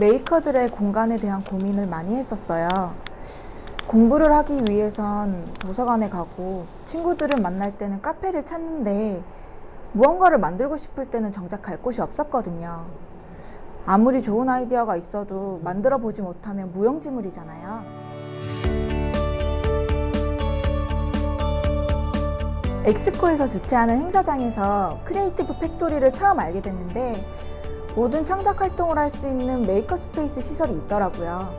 메이커들의 공간에 대한 고민을 많이 했었어요. 공부를 하기 위해선 도서관에 가고 친구들을 만날 때는 카페를 찾는데 무언가를 만들고 싶을 때는 정작 갈 곳이 없었거든요. 아무리 좋은 아이디어가 있어도 만들어 보지 못하면 무용지물이잖아요. 엑스코에서 주최하는 행사장에서 크리에이티브 팩토리를 처음 알게 됐는데 모든 창작 활동을 할 수 있는 메이커 스페이스 시설이 있더라고요.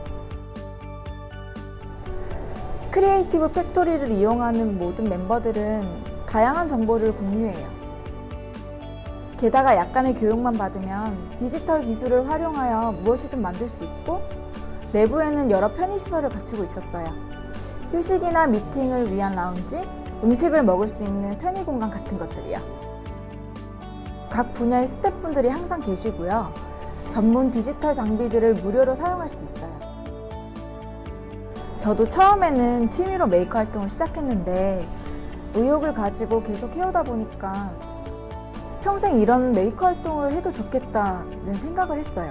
크리에이티브 팩토리를 이용하는 모든 멤버들은 다양한 정보를 공유해요. 게다가 약간의 교육만 받으면 디지털 기술을 활용하여 무엇이든 만들 수 있고 내부에는 여러 편의시설을 갖추고 있었어요. 휴식이나 미팅을 위한 라운지, 음식을 먹을 수 있는 편의 공간 같은 것들이요. 각 분야의 스태프분들이 항상 계시고요. 전문 디지털 장비들을 무료로 사용할 수 있어요. 저도 처음에는 취미로 메이커 활동을 시작했는데 의욕을 가지고 계속 해오다 보니까 평생 이런 메이커 활동을 해도 좋겠다는 생각을 했어요.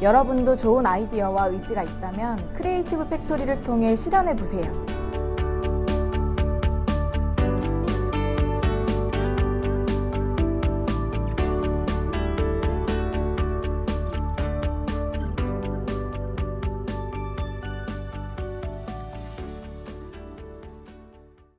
여러분도 좋은 아이디어와 의지가 있다면 크리에이티브 팩토리를 통해 실현해 보세요.